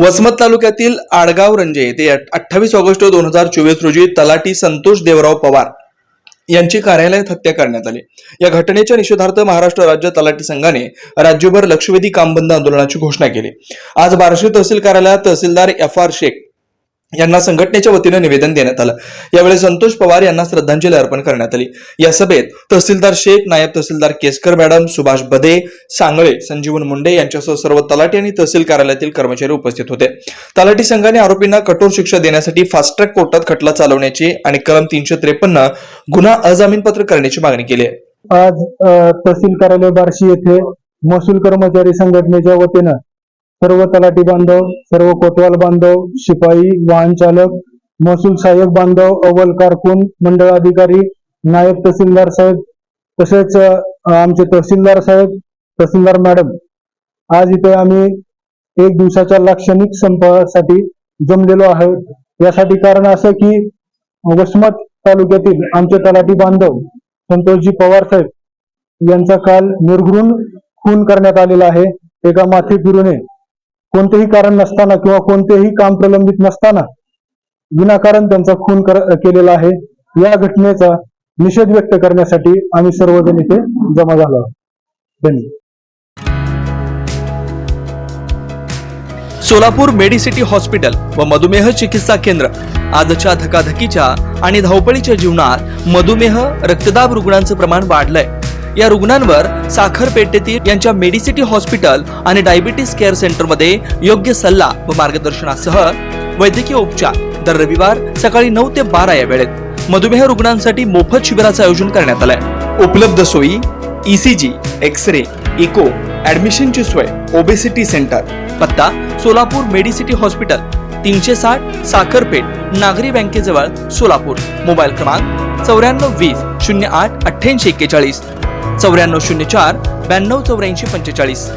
वसमत तालुक्यातील आडगाव रंजे येथे अठ्ठावीस ऑगस्ट दोन हजार चोवीस रोजी तलाठी संतोष देवराव पवार यांची कार्यालयात हत्या करण्यात आली. या घटनेच्या निषेधार्थ महाराष्ट्र राज्य तलाठी संघाने राज्यभर लक्षवेधी काम बंद आंदोलनाची घोषणा केली. आज बार्शी तहसील कार्यालयात तहसीलदार एफ आर शेख यांना संघटनेच्या वतीनं निवेदन देण्यात आलं. यावेळी संतोष पवार यांना श्रद्धांजली अर्पण करण्यात आली. या सभेत तहसीलदार शेख नायब तहसीलदार केसकर मॅडम सुभाष बदे सांगळे संजीवन मुंडे यांच्यासह सर्व तलाठी आणि तहसील कार्यालयातील कर्मचारी उपस्थित होते. तलाठी संघाने आरोपींना कठोर शिक्षा देण्यासाठी फास्ट ट्रॅक कोर्टात खटला चालवण्याची आणि कलम तीनशे त्रेपन्न गुन्हा अजामीनपत्र करण्याची मागणी केली आहे. आज तहसील कार्यालय बार्शी येथे महसूल कर्मचारी संघटनेच्या वतीनं सर्व तलाठी बांधव सर्व कोतवाल बांधव शिपाई वाहन चालक महसूल सहाय्यक बांधव अव्वल कारकून मंडळ अधिकारी नायब तहसीलदार साहेब तसेच आमचे तहसीलदार साहेब तहसीलदार मॅडम आज इथे आम्ही एक दिवसाच्या लाक्षणिक संपासाठी जमलेलो आहोत. यासाठी कारण असं की वसमत तालुक्यातील आमचे तलाठी बांधव संतोषजी पवार साहेब यांचा काल निर्घृण खून करण्यात आलेला आहे. एका माथे फिरूने कोणतेही कारण नसताना किंवा कोणतेही काम प्रलंबित नसताना विनाकारण त्यांचा खून कर- केलेला आहे. या घटनेचा निषेध व्यक्त करण्यासाठी आम्ही सर्वजण इथे जमा झालो आहोत. धन्यवाद. सोलापूर मेडिसिटी हॉस्पिटल व मधुमेह चिकित्सा केंद्र. आजच्या धकाधकीच्या आणि धावपळीच्या जीवनात मधुमेह रक्तदाब रुग्णांचं प्रमाण वाढलंय. या रुग्णांवर साखरपेठेतील यांच्या मेडिसिटी हॉस्पिटल आणि डायबिटीस केअर सेंटरमध्ये योग्य सल्ला व मार्गदर्शनासह वैद्यकीय उपचार दर रविवार सकाळी नऊ ते बारा या वेळेत. मधुमेह रुग्णांसाठी मोफत शिबिराचं आयोजन करण्यात आलंय. उपलब्ध सोयी ईसीजी एक्स रे इको ऍडमिशनची सोय ओबेसिटी सेंटर. पत्ता सोलापूर मेडिसिटी हॉस्पिटल तीनशे साठ साखरपेठ नागरी बँकेजवळ सोलापूर. मोबाईल क्रमांक चौऱ्याण्णव वीस शून्य आठ अठ्ठ्याऐंशी एक्केचाळीस. चौऱ्याण्णव शून्य चार ब्याण्णव चौऱ्याऐंशी पंचेचाळीस.